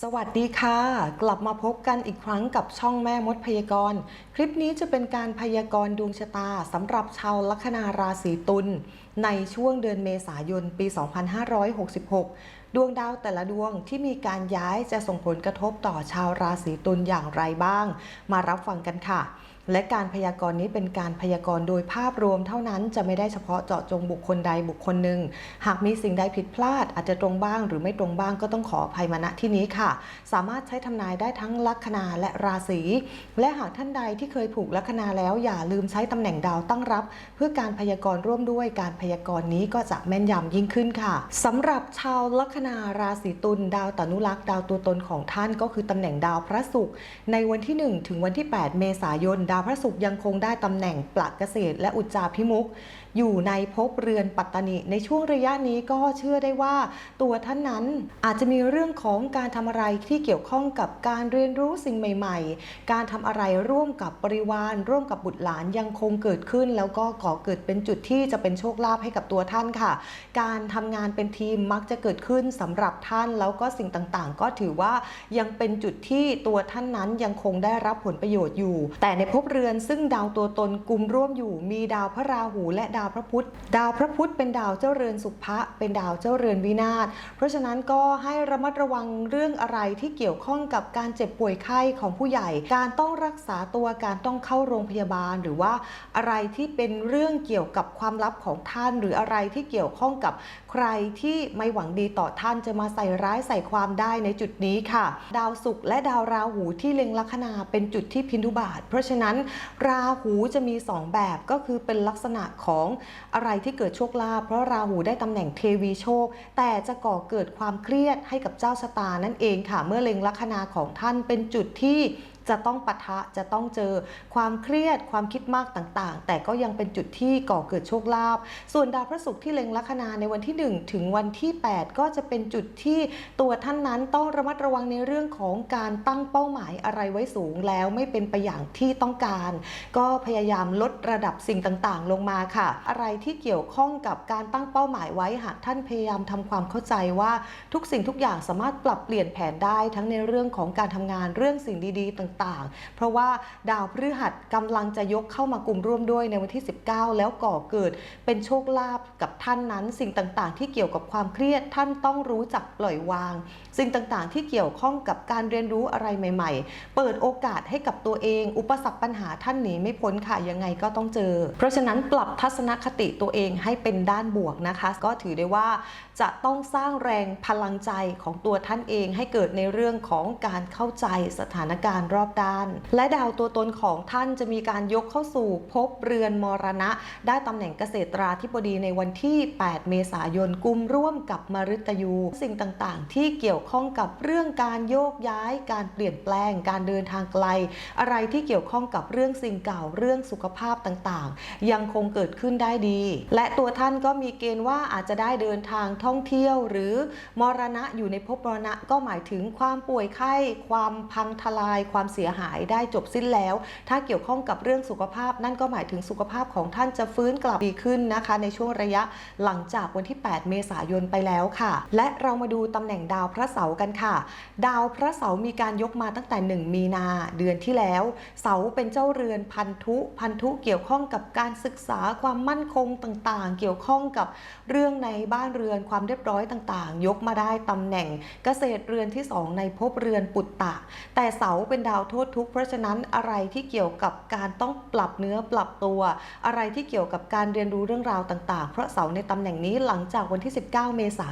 สวัสดีค่ะ กลับมาพบกันอีกครั้งกับช่องแม่มดพยากรณ์ คลิปนี้จะเป็นการพยากรณ์ดวงชะตาสำหรับชาวลัคนาราศีตุลในช่วงเดือนเมษายนปี 2566 ดวงดาวแต่ละดวงที่มีการย้ายจะส่งผลกระทบต่อชาวราศีตุลอย่างไรบ้าง มารับฟังกันค่ะ และการพยากรณ์นี้เป็นการพยากรณ์โดยภาพรวมเท่านั้นจะไม่ได้เฉพาะเจาะจงบุคคลใดบุคคลหนึ่ง หากมีสิ่งใดผิดพลาด อาจจะตรงบ้างหรือไม่ตรงบ้างก็ต้องขออภัยมาณที่นี้ค่ะ สามารถใช้ทำนายได้ทั้งลัคนาและราศี และหากท่านใดที่เคยผูกลัคนาแล้วอย่าลืมใช้ตำแหน่งดาวตั้งรับ เพื่อการพยากรณ์ร่วมด้วยการพยากรณ์นี้ก็จะแม่นยำยิ่งขึ้นค่ะสำหรับชาวลัคนาราศีตุลดาวตนุรักษ์ดาวตัวตนของท่านก็คือตำแหน่งดาวพระศุกร์ในวันที่ 1 ถึงวันที่ 8 เมษายนดาวพระศุกร์ยังคงได้ตำแหน่งปลักเกษตรและอุจจาพิมุก อยู่ในภพเรือนปัตตนิในช่วงระยะนี้ก็เชื่อได้ว่า ตัวท่านนั้นอาจจะมีเรื่องของการทำอะไรที่เกี่ยวข้องกับการเรียนรู้สิ่งใหม่ ๆ การทำอะไรร่วมกับบริวาร ร่วมกับบุตรหลานยังคงเกิดขึ้น แล้วก็ก่อเกิดเป็นจุดที่จะเป็นโชคลาภให้กับตัวท่านค่ะ การทำงานเป็นทีมมักจะเกิดขึ้นสำหรับท่านแล้วก็สิ่งต่างๆ ก็ถือว่ายังเป็นจุดที่ตัวท่านนั้นยังคงได้รับผลประโยชน์อยู่ แต่ในภพเรือนซึ่งดาวตัวตนกลุ่มร่วมอยู่มีดาวพระราหูและดาวาวพระพุธดาวพระพุธเป็นดาวเจ้าเรือนสุภะเป็นดาวเจ้าเรือนวินาศเพราะฉะนั้นก็ให้ระมัดระวังเรื่องอะไรที่เกี่ยวข้องกับการเจ็บป่วยไข้ของผู้ใหญ่ การต้องรักษาตัวการต้องเข้าโรงพยาบาล หรือว่าอะไรที่เป็นเรื่องเกี่ยวกับความลับของท่าน หรืออะไรที่เกี่ยวข้องกับใครที่ไม่หวังดีต่อท่านจะมาใส่ร้ายใส่ความได้ในจุดนี้ค่ะ ดาวศุกร์และดาวราหูที่เล็งลัคนาเป็นจุดที่พินทุบาท เพราะฉะนั้นราหูจะมีสองแบบก็คือเป็นลักษณะของอะไรที่เกิดโชคลาภเพราะราหูได้ตำแหน่งเทวีโชค แต่จะก่อเกิดความเครียดให้กับเจ้าชะตานั่นเองค่ะ เมื่อเล็งลัคนาของท่านเป็นจุดที่ จะต้องปะทะจะต้องเจอความเครียดความคิดมากต่างๆ แต่ก็ยังเป็นจุดที่ก่อเกิดโชคลาภส่วนดาวพระศุกร์ที่เล็งลัคนาในวันที่ 1 ถึงวันที่ 8 ก็จะเป็นจุดที่ตัวท่านนั้นต้องระมัดระวังในเรื่องของการตั้งเป้าหมายอะไรไว้สูงแล้วไม่เป็นไปอย่างที่ต้องการ ก็พยายามลดระดับสิ่งต่างๆ ลงมาค่ะ อะไรที่เกี่ยวข้องกับการตั้งเป้าหมายไว้หากท่านพยายามทำความเข้าใจว่าทุกสิ่งทุกอย่างสามารถปรับเปลี่ยนแผนได้ทั้งในเรื่องของการทำงานเรื่องสิ่งดีๆ ต่างๆ เพราะว่าดาวพฤหัสกำลังจะยกเข้ามากลุ่มร่วมด้วยในวันที่ 19 แล้วก่อเกิดเป็นโชคลาภกับท่านนั้น สิ่งต่างๆ ที่เกี่ยวกับความเครียดท่านต้องรู้จักปล่อยวาง สิ่งต่างๆ ที่เกี่ยวข้องกับการเรียนรู้อะไรใหม่ ๆ เปิดโอกาสให้กับตัวเอง อุปสรรคปัญหาท่านหนีไม่พ้นค่ะยังไงก็ต้องเจอ เพราะฉะนั้นปรับทัศนคติตัวเองให้เป็นด้านบวกนะคะ ก็ถือได้ว่าจะต้องสร้างแรงพลังใจของตัวท่านเองให้เกิดในเรื่องของการเข้าใจสถานการณ์รอบด้าน และดาวตัวตนของท่านจะมีการยกเข้าสู่ภพเรือนมรณะ ได้ตำแหน่งเกษตราธิบดีในวันที่ 8 เมษายนกุมร่วมกับมฤตยู สิ่งต่างๆ ที่เกี่ยวข้องกับเรื่องการโยกย้าย การเปลี่ยนแปลง การเดินทางไกล อะไรที่เกี่ยวข้องกับเรื่องสิ่งเก่าเรื่องสุขภาพต่างๆ ยังคงเกิดขึ้นได้ดี และตัวท่านก็มีเกณฑ์ว่าอาจจะได้เดินทางท่องเที่ยว หรือมรณะอยู่ในภพมรณะก็หมายถึงความป่วยไข้ ความพังทลายความเสียหายได้จบสิ้นแล้ว ถ้าเกี่ยวข้องกับเรื่องสุขภาพ นั่นก็หมายถึงสุขภาพของท่านจะฟื้นกลับดีขึ้นนะคะ ในช่วงระยะหลังจากวันที่ 8 เมษายนไปแล้วค่ะ และเรามาดูตำแหน่งดาวพระเสาร์กันค่ะ ดาวพระเสาร์มีการยกมาตั้งแต่ 1 มีนาเดือนที่แล้ว เสาเป็นเจ้าเรือนพันธุพันธุเกี่ยวข้องกับการศึกษาความมั่นคงต่างๆ เกี่ยวข้องกับเรื่องในบ้านเรือนความเรียบร้อยต่างๆ ยกมาได้ตำแหน่งเกษตรเรือนที่ 2 ในภพเรือนปุตตะ แต่เสาเป็นดาวโทษทุกข์เพราะฉะนั้นอะไรที่เกี่ยวกับการต้องปรับเนื้อปรับตัว อะไรที่เกี่ยวกับการเรียนรู้เรื่องราวต่าง ๆ เพราะเสาในตำแหน่งนี้หลังจากวันที่ 19 เมษา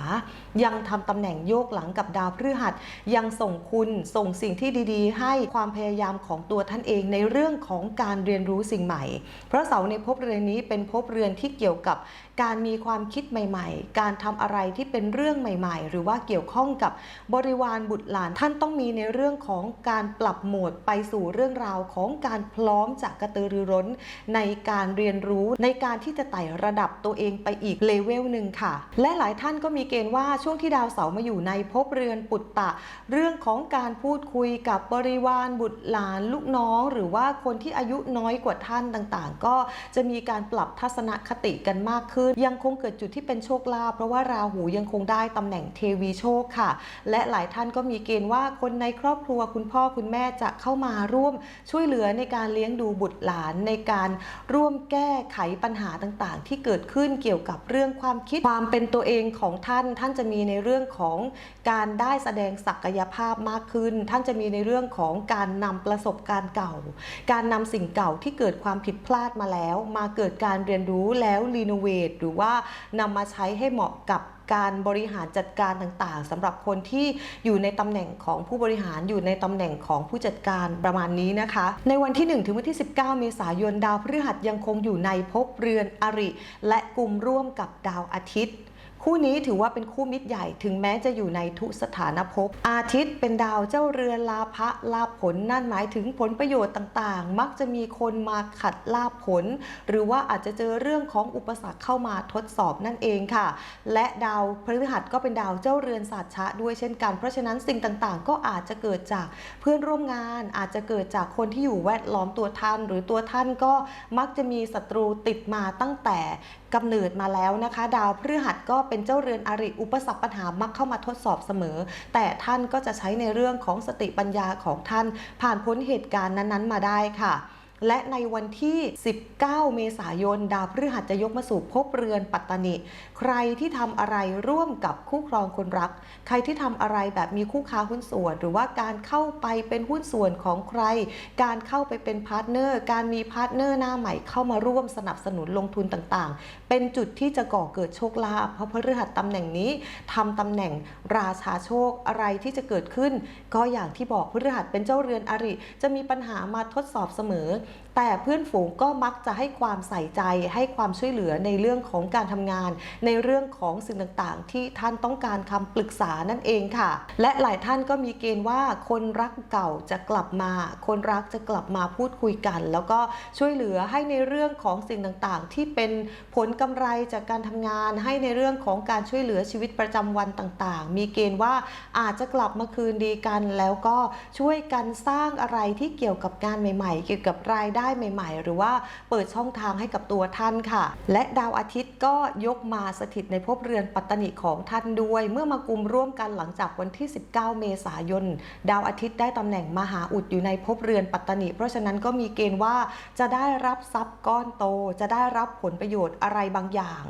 ยังทำตำแหน่งโยกหลังกับดาวพฤหัส ยังส่งคุณส่งสิ่งที่ดีๆ ให้ความพยายามของตัวท่านเองในเรื่องของการเรียนรู้สิ่งใหม่ เพราะเสาในภพเรือนนี้เป็นภพเรือนที่เกี่ยวกับ การมีความคิดใหม่ ๆ การทำอะไรที่เป็นเรื่องใหม่ ๆ หรือว่าเกี่ยวข้องกับบริวารบุตรหลานท่านต้องมีในเรื่องของการปรับโหมดไปสู่เรื่องราวของการพร้อมจากกระตือรือร้น ในการเรียนรู้ในการที่จะไต่ระดับตัวเองไปอีกเลเวลหนึ่งค่ะ และหลายท่านก็มีเกณฑ์ว่าช่วงที่ดาวเสาร์มาอยู่ในภพเรือนปุตตะ เรื่องของการพูดคุยกับบริวารบุตรหลานลูกน้อง หรือว่าคนที่อายุน้อยกว่าท่านต่างๆ ก็จะมีการปรับทัศนคติกันมากขึ้นนยังคงเกิดจุดที่เป็นโชคลาภเพราะว่าราหูยังคงได้ตำแหน่งเทวีโชคค่ะ และหลายท่านก็มีเกณฑ์ว่าคนในครอบครัวคุณพ่อคุณแม่จะเข้ามาร่วมช่วยเหลือในการเลี้ยงดูบุตรหลานในการร่วมแก้ไขปัญหาต่างๆ ที่เกิดขึ้นเกี่ยวกับเรื่องความคิดความเป็นตัวเองของท่าน ท่านจะมีในเรื่องของการได้แสดงศักยภาพมากขึ้น ท่านจะมีในเรื่องของการนำประสบการณ์เก่า การนำสิ่งเก่าที่เกิดความผิดพลาดมาแล้ว มาเกิดการเรียนรู้แล้วรีโนเวทหรือว่านำมาใช้ให้เหมาะกับการบริหารจัดการต่างๆสำหรับคนที่อยู่ในตำแหน่งของผู้บริหารอยู่ในตำแหน่งของผู้จัดการประมาณนี้นะคะ ในวันที่ 1 ถึงวันที่ 19 เมษายนดาวพฤหัสยังคงอยู่ในภพเรือนอริ และกลุ่มร่วมกับดาวอาทิตย์ คู่นี้ถือว่าเป็นคู่มิตรใหญ่ถึงแม้จะอยู่ในทุสถานภพ อาทิตย์เป็นดาวเจ้าเรือนลาภะลาผลนั่นหมายถึงผลประโยชน์ต่างๆ มักจะมีคนมาขัดลาผล หรือว่าอาจจะเจอเรื่องของอุปสรรคเข้ามาทดสอบนั่นเองค่ะ และดาวพฤหัสก็เป็นดาวเจ้าเรือนศาสตร์ชะด้วยเช่นกัน เพราะฉะนั้นสิ่งต่างๆ ก็อาจจะเกิดจากเพื่อนร่วมงานอาจจะเกิดจากคนที่อยู่แวดล้อมตัวท่าน หรือตัวท่านก็มักจะมีศัตรูติดมาตั้งแต่กำเนิดมาแล้วนะคะ ดาวพฤหัสก็เป็นเจ้าเรือนอริอุปสรรคปัญหามักเข้ามาทดสอบเสมอ แต่ท่านก็จะใช้ในเรื่องของสติปัญญาของท่าน ผ่านพ้นเหตุการณ์นั้นๆ มาได้ค่ะและในวันที่ 19 เมษายน ดาวพฤหัสจะยกมาสู่ภพเรือนปัตตานิ ใครที่ทำอะไรร่วมกับคู่ครองคนรัก ใครที่ทำอะไรแบบมีคู่ค้าหุ้นส่วน หรือว่าการเข้าไปเป็นหุ้นส่วนของใคร การเข้าไปเป็นพาร์ทเนอร์ การมีพาร์ทเนอร์หน้าใหม่เข้ามาร่วมสนับสนุนลงทุนต่างๆ เป็นจุดที่จะก่อเกิดโชคลาภเพราะพฤหัสตำแหน่งนี้ทำตำแหน่งราชาโชคอะไรที่จะเกิดขึ้น ก็อย่างที่บอกพฤหัสเป็นเจ้าเรือนอริ จะมีปัญหามาทดสอบเสมอ แต่เพื่อนฝูงก็มักจะให้ความใส่ใจให้ความช่วยเหลือในเรื่องของการทำงาน ในเรื่องของสิ่งต่างๆ ที่ท่านต้องการคำปรึกษานั่นเองค่ะ และหลายท่านก็มีเกณฑ์ว่าคนรักเก่าจะกลับมา คนรักจะกลับมาพูดคุยกัน แล้วก็ช่วยเหลือให้ในเรื่องของสิ่งต่างๆ ที่เป็นผลกำไรจากการทำงานให้ในเรื่องของการช่วยเหลือชีวิตประจำวันต่างๆ มีเกณฑ์ว่าอาจจะกลับมาคืนดีกัน แล้วก็ช่วยกันสร้างอะไรที่เกี่ยวกับงานใหม่ๆ เกี่ยวกับรายได้ใหม่ ๆ หรือว่าเปิดช่องทางให้กับตัวท่านค่ะ และดาวอาทิตย์ก็ยกมาสถิตในภพเรือนปัตตนิของท่านด้วย เมื่อมากุมร่วมกันหลังจากวันที่ 19 เมษายน ดาวอาทิตย์ได้ตำแหน่งมหาอุดอยู่ในภพเรือนปัตตนิเพราะฉะนั้นก็มีเกณฑ์ว่าจะได้รับทรัพย์ก้อนโต จะได้รับผลประโยชน์อะไรบางอย่าง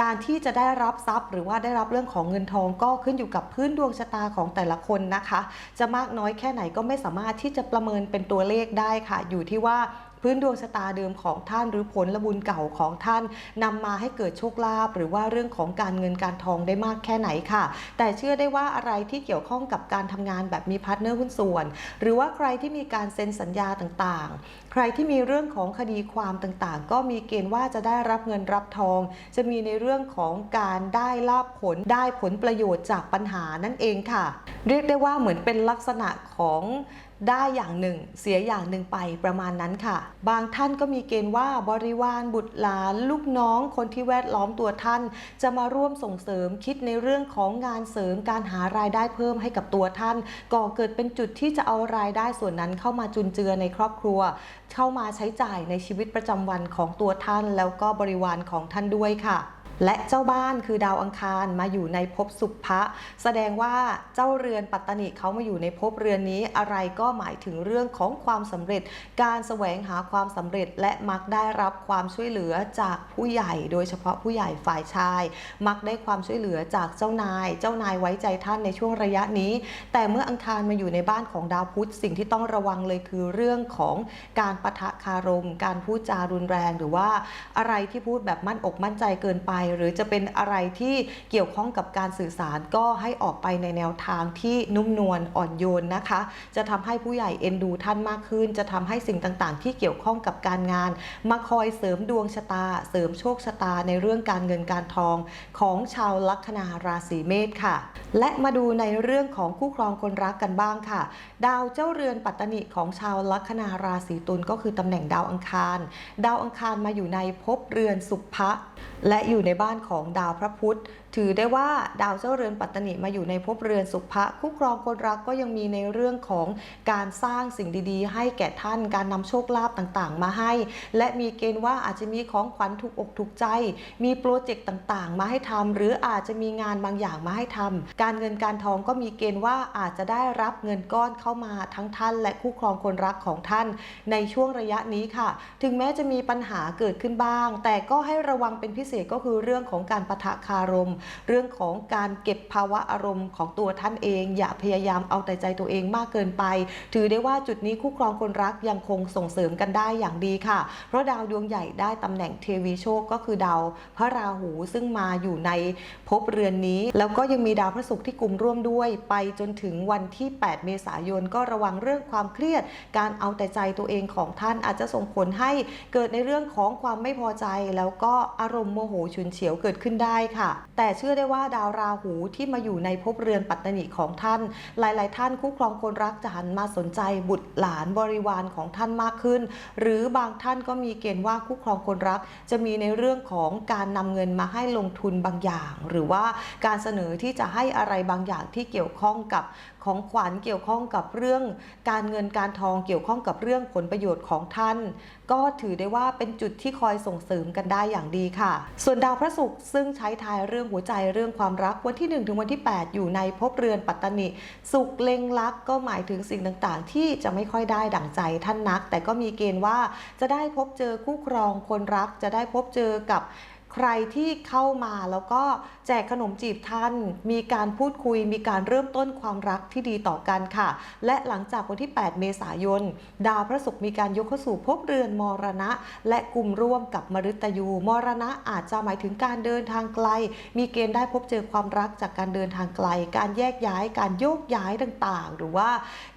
การที่จะได้รับทรัพย์ หรือว่าได้รับเรื่องของเงินทองก็ขึ้นอยู่กับพื้นดวงชะตาของแต่ละคนนะคะ จะมากน้อยแค่ไหนก็ไม่สามารถที่จะประเมินเป็นตัวเลขได้ค่ะ อยู่ที่ว่า พื้นดวงชะตาเดิมของท่านหรือผลละบุญเก่าของท่านนำมาให้เกิดโชคลาภหรือว่าเรื่องของการเงินการทองได้มากแค่ไหนค่ะ แต่เชื่อได้ว่าอะไรที่เกี่ยวข้องกับการทำงานแบบมีพาร์ทเนอร์หุ้นส่วน หรือว่าใครที่มีการเซ็นสัญญาต่างๆ ใครที่มีเรื่องของคดีความต่างๆ ก็มีเกณฑ์ว่าจะได้รับเงินรับทอง จะมีในเรื่องของการได้ลาบผลได้ผลประโยชน์จากปัญหานั่นเองค่ะ เรียกได้ว่าเหมือนเป็นลักษณะของ ได้อย่างหนึ่ง เสียอย่างหนึ่งไปประมาณนั้นค่ะ บางท่านก็มีเกณฑ์ว่าบริวารบุตรหลาน ลูกน้องคนที่แวดล้อมตัวท่าน จะมาร่วมส่งเสริมคิดในเรื่องของงานเสริมการหารายได้เพิ่มให้กับตัวท่าน ก่อเกิดเป็นจุดที่จะเอารายได้ส่วนนั้นเข้ามาจุนเจือในครอบครัว เข้ามาใช้จ่ายในชีวิตประจำวันของตัวท่าน แล้วก็บริวารของท่านด้วยค่ะ และเจ้าบ้านคือดาวอังคารมาอยู่ในภพสุภะแสดงว่าเจ้าเรือนปัตตนิเขามาอยู่ในภพเรือนนี้อะไรก็หมายถึงเรื่องของความสำเร็จ การแสวงหาความสำเร็จและมักได้รับความช่วยเหลือจากผู้ใหญ่ โดยเฉพาะผู้ใหญ่ฝ่ายชาย มักได้ความช่วยเหลือจากเจ้านาย เจ้านายไว้ใจท่านในช่วงระยะนี้ แต่เมื่ออังคารมาอยู่ในบ้านของดาวพุธสิ่งที่ต้องระวังเลยคือเรื่องของการปะทะคารม การพูดจารุนแรง หรือว่าอะไรที่พูดแบบมั่นอกมั่นใจเกินไปหรือจะเป็นอะไรที่เกี่ยวข้องกับการสื่อสารก็ให้ออกไปในแนวทางที่นุ่มนวลอ่อนโยนนะคะ จะทำให้ผู้ใหญ่เอ็นดูท่านมากขึ้น จะทำให้สิ่งต่างๆ ที่เกี่ยวข้องกับการงาน มาคอยเสริมดวงชะตา เสริมโชคชะตาในเรื่องการเงินการทองของชาวลัคนาราศีเมษค่ะ และมาดูในเรื่องของคู่ครองคนรักกันบ้างค่ะ ดาวเจ้าเรือนปัตตนิของชาวลัคนาราศีตุลก็คือตำแหน่งดาวอังคาร ดาวอังคารมาอยู่ในภพเรือนสุภะและอยู่ในในบ้านของดาวพระพุธ ถือได้ว่าดาวเจ้าเรือนปัตตนิมาอยู่ในภพเรือนสุภะคู่ครองคนรักก็ยังมีในเรื่องของการสร้างสิ่งดีๆ ให้แก่ท่านการนำโชคลาภต่างๆ มาให้ และมีเกณฑ์ว่าอาจจะมีของขวัญถูกอกถูกใจ มีโปรเจกต์ต่างๆ มาให้ทำหรืออาจจะมีงานบางอย่างมาให้ทำการเงินการทองก็มีเกณฑ์ว่าอาจจะได้รับเงินก้อนเข้ามาทั้งท่าน และคู่ครองคนรักของท่าน ในช่วงระยะนี้ค่ะ ถึงแม้จะมีปัญหาเกิดขึ้นบ้าง แต่ก็ให้ระวังเป็นพิเศษก็คือเรื่องของการปะทะคารม เรื่องของการเก็บภาวะอารมณ์ของตัวท่านเอง อย่าพยายามเอาแต่ใจตัวเองมากเกินไป ถือได้ว่าจุดนี้คู่ครองคนรักยังคงส่งเสริมกันได้อย่างดีค่ะ เพราะดาวดวงใหญ่ได้ตำแหน่งเทวีโชคก็คือดาวพระราหูซึ่งมาอยู่ในภพเรือนนี้ แล้วก็ยังมีดาวพระศุกร์ที่กลุ่มร่วมด้วย ไปจนถึงวันที่ 8 เมษายนก็ระวังเรื่องความเครียด การเอาแต่ใจตัวเองของท่านอาจจะส่งผลให้เกิดในเรื่องของความไม่พอใจ แล้วก็อารมณ์โมโหฉุนเฉียวเกิดขึ้นได้ค่ะ แต่เชื่อได้ว่าดาวราหูที่มาอยู่ในภพเรือนปัตตนิของท่าน หลาย ๆ ท่านคู่ครองคนรักจะหันมาสนใจบุตรหลานบริวารของท่านมากขึ้น หรือบางท่านก็มีเกณฑ์ว่าคู่ครองคนรัก จะมีในเรื่องของการนำเงินมาให้ลงทุนบางอย่าง หรือว่าการเสนอที่จะให้อะไรบางอย่างที่เกี่ยวข้องกับของขวัญเกี่ยวข้องกับเรื่องการเงินการทองเกี่ยวข้องกับเรื่องผลประโยชน์ของท่าน ก็ถือได้ว่าเป็นจุดที่คอยส่งเสริมกันได้อย่างดีค่ะ ส่วนดาวพระศุกร์ซึ่งใช้ทายเรื่องหัวใจเรื่องความรักวันที่ 1 ถึงวันที่ 8 อยู่ในภพเรือนปัตตานิสุขเล็งลักก็หมายถึงสิ่งต่างๆ ที่จะไม่ค่อยได้ดั่งใจท่านนัก แต่ก็มีเกณฑ์ว่าจะได้พบเจอคู่ครองคนรักจะได้พบเจอกับ ใครที่เข้ามาแล้วก็แจกขนมจีบท่าน มีการพูดคุย มีการเริ่มต้นความรักที่ดีต่อกันค่ะ และหลังจากวันที่ 8 เมษายน ดาวพระศุกร์มีการยกเข้าสู่ภพเรือนมรณะ และกลุ่มร่วมกับมฤตยูมรณะอาจจะหมายถึงการเดินทางไกล มีเกณฑ์ได้พบเจอความรักจากการเดินทางไกล การแยกย้าย การโยกย้ายต่างๆ หรือว่า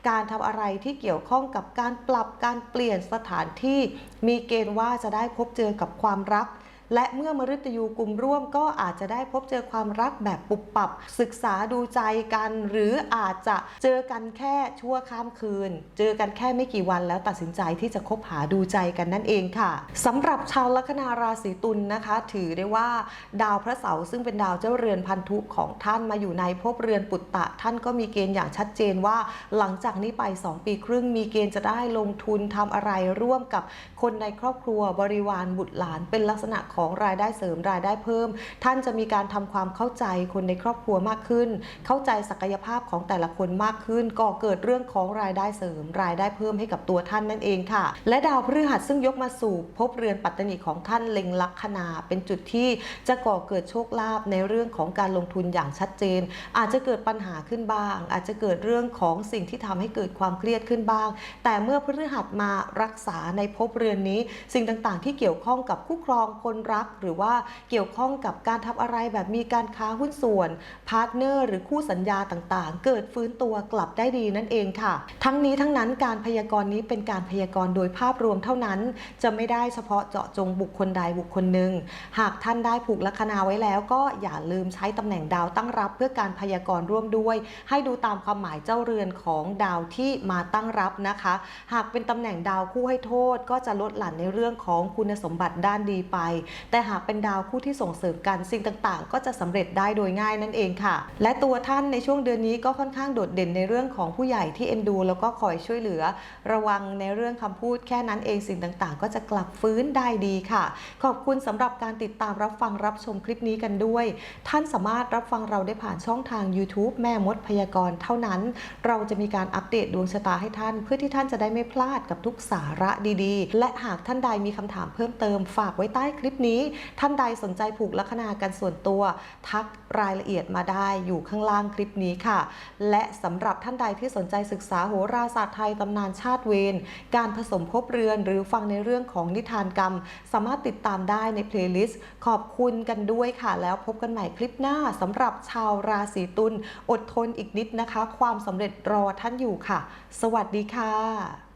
การทำอะไรที่เกี่ยวข้องกับการปรับการเปลี่ยนสถานที่ มีเกณฑ์ว่าจะได้พบเจอกับความรัก และเมื่อมฤตยูกลุ่มร่วมก็อาจจะได้พบเจอความรักแบบปุบปับ ศึกษาดูใจกัน หรืออาจจะเจอกันแค่ชั่วข้ามคืน เจอกันแค่ไม่กี่วันแล้วตัดสินใจที่จะคบหาดูใจกันนั่นเองค่ะสำหรับชาวลัคนาราศีตุลนะคะ ถือได้ว่า ดาวพระเสาร์ซึ่งเป็นดาวเจ้าเรือนพันธุของท่านมาอยู่ในภพเรือนปุตตะ ท่านก็มีเกณฑ์อย่างชัดเจนว่า หลังจากนี้ไป 2 ปีครึ่งมีเกณฑ์จะได้ลงทุนทำอะไรร่วมกับคนในครอบครัวบริวารบุตรหลานเป็นลักษณะของของรายได้เสริมรายได้เพิ่ม ท่านจะมีการทำความเข้าใจคนในครอบครัวมากขึ้น เข้าใจศักยภาพของแต่ละคนมากขึ้นก่อเกิดเรื่องของรายได้เสริม รายได้เพิ่มให้กับตัวท่านนั่นเองค่ะ และดาวพฤหัสซึ่งยกมาสู่ภพเรือนปัตตนิของท่านเล็งลัคนาเป็นจุดที่จะก่อเกิดโชคลาภในเรื่องของการลงทุนอย่างชัดเจน อาจจะเกิดปัญหาขึ้นบ้าง อาจจะเกิดเรื่องของสิ่งที่ทำให้เกิดความเครียดขึ้นบ้าง แต่เมื่อพฤหัสมารักษาในภพเรือนนี้ สิ่งต่างๆ ที่เกี่ยวข้องกับคู่ครองคนรัก หรือว่าเกี่ยวข้องกับการทำอะไรแบบมีการค้าหุ้นส่วนพาร์ทเนอร์หรือคู่สัญญาต่างๆ เกิดฟื้นตัวกลับได้ดีนั่นเองค่ะ ทั้งนี้ทั้งนั้นการพยากรณ์นี้เป็นการพยากรณ์โดยภาพรวมเท่านั้น จะไม่ได้เฉพาะเจาะจงบุคคลใดบุคคลหนึ่ง หากท่านได้ผูกลัคนาไว้แล้ว ก็อย่าลืมใช้ตำแหน่งดาวตั้งรับ เพื่อการพยากรณ์ร่วมด้วย ให้ดูตามความหมายเจ้าเรือนของดาวที่มาตั้งรับนะคะ หากเป็นตำแหน่งดาวคู่ให้โทษ ก็จะลดหลั่นในเรื่องของคุณสมบัติด้านดีไปแต่หากเป็นดาวคู่ที่ส่งเสริมกันสิ่งต่างๆ ก็จะสำเร็จได้โดยง่ายนั่นเองค่ะ และตัวท่านในช่วงเดือนนี้ก็ค่อนข้างโดดเด่นในเรื่องของผู้ใหญ่ที่เอ็นดู แล้วก็คอยช่วยเหลือ ระวังในเรื่องคำพูดแค่นั้นเองสิ่งต่างๆ ก็จะกลับฟื้นได้ดีค่ะ ขอบคุณสำหรับการติดตามรับฟังรับชมคลิปนี้กันด้วย ท่านสามารถรับฟังเราได้ผ่านช่องทาง YouTube แม่มดพยากรณ์เท่านั้น เราจะมีการอัปเดตดวงชะตาให้ท่าน เพื่อที่ท่านจะได้ไม่พลาดกับทุกสาระดีๆ และหากท่านใดมีคำถามเพิ่มเติมฝากไว้ใต้คลิปนี้ ท่านใดสนใจผูกลัคนากันส่วนตัว ทักรายละเอียดมาได้อยู่ข้างล่างคลิปนี้ค่ะ และสำหรับท่านใดที่สนใจศึกษาโหราศาสตร์ไทยตำนานชาติเวรการผสมภพเรือนหรือฟังในเรื่องของนิทานกรรม สามารถติดตามได้ในเพลย์ลิสต์ขอบคุณกันด้วยค่ะ แล้วพบกันใหม่คลิปหน้าสำหรับชาวราศีตุลอดทนอีกนิดนะคะ ความสำเร็จรอท่านอยู่ค่ะ สวัสดีค่ะ